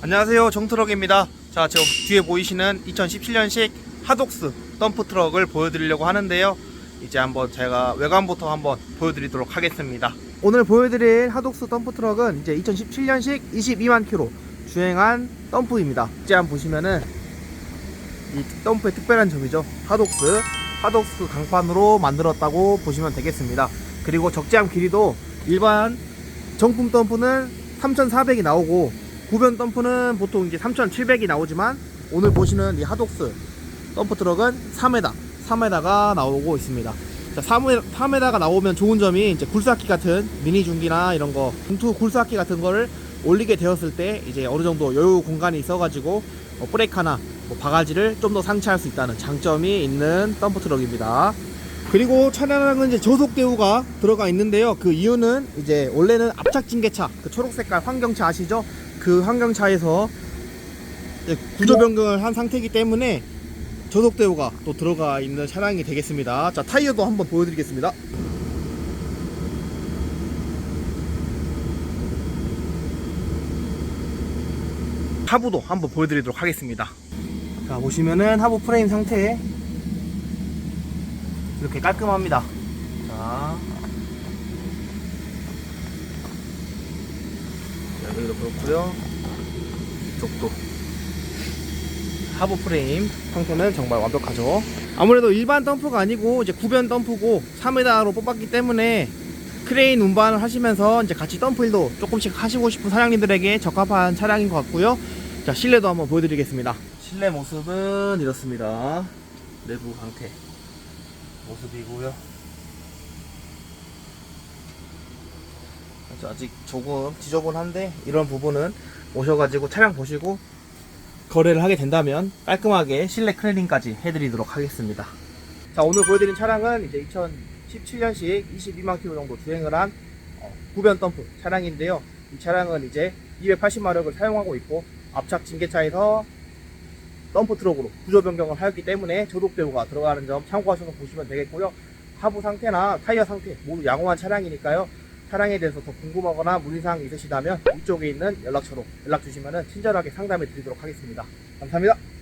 안녕하세요. 정트럭입니다. 자저 뒤에 보이시는 2017년식 하독스 덤프트럭을 보여드리려고 하는데요. 이제 한번 제가 외관부터 한번 보여드리도록 하겠습니다. 오늘 보여드릴 하독스 덤프트럭은 이제 2017년식 22만 킬로 주행한 덤프입니다. 이제 한번 보시면은 이 덤프의 특별한 점이죠. 하독스 하독스 강판으로 만들었다고 보시면 되겠습니다. 그리고 적재함 길이도 일반 정품 덤프는 3,400이 나오고 구변 덤프는 보통 이제 3,700이 나오지만 오늘 보시는 이 하독스 덤프 트럭은 3m, 3m가 나오고 있습니다. 자, 3m, 3m가 나오면 좋은 점이 이제 굴삭기 같은 미니 중기나 이런 거, 봉투 굴삭기 같은 거를 올리게 되었을 때 이제 어느 정도 여유 공간이 있어가지고 뭐 브레이크나 뭐 바가지를 좀 더 상차할 수 있다는 장점이 있는 덤프 트럭입니다. 그리고 차량은 이제 저속 대우가 들어가 있는데요. 그 이유는 이제 원래는 앞착 징계차, 그 초록 색깔 환경차 아시죠? 그 환경차에서 구조 변경을 한 상태이기 때문에 저속 대우가 또 들어가 있는 차량이 되겠습니다. 자, 타이어도 한번 보여드리겠습니다. 하부도 한번 보여드리도록 하겠습니다. 자, 보시면은 하부 프레임 상태 이렇게 깔끔합니다. 자. 여기도 그렇고요. 이쪽도. 하부 프레임 상태는 정말 완벽하죠. 아무래도 일반 덤프가 아니고 이제 구변 덤프고 3m로 뽑았기 때문에 크레인 운반을 하시면서 이제 같이 덤프 일도 조금씩 하시고 싶은 사장님들에게 적합한 차량인 것 같고요. 자, 실내도 한번 보여드리겠습니다. 실내 모습은 이렇습니다. 내부 상태. 모습이고요. 아직 조금 지저분한데 이런 부분은 오셔가지고 차량 보시고 거래를 하게 된다면 깔끔하게 실내 클리닝까지 해드리도록 하겠습니다. 자 오늘 보여드린 차량은 이제 2017년식 22만 킬로 정도 주행을 한 어, 구변 덤프 차량인데요. 이 차량은 이제 280마력을 사용하고 있고 앞착 징계차에서 덤프 트럭으로 구조 변경을 하였기 때문에 저독 대우가 들어가는 점 참고하셔서 보시면 되겠고요. 하부 상태나 타이어 상태 모두 양호한 차량이니까요. 차량에 대해서 더 궁금하거나 문의사항 있으시다면 이쪽에 있는 연락처로 연락 주시면 친절하게 상담해 드리도록 하겠습니다. 감사합니다.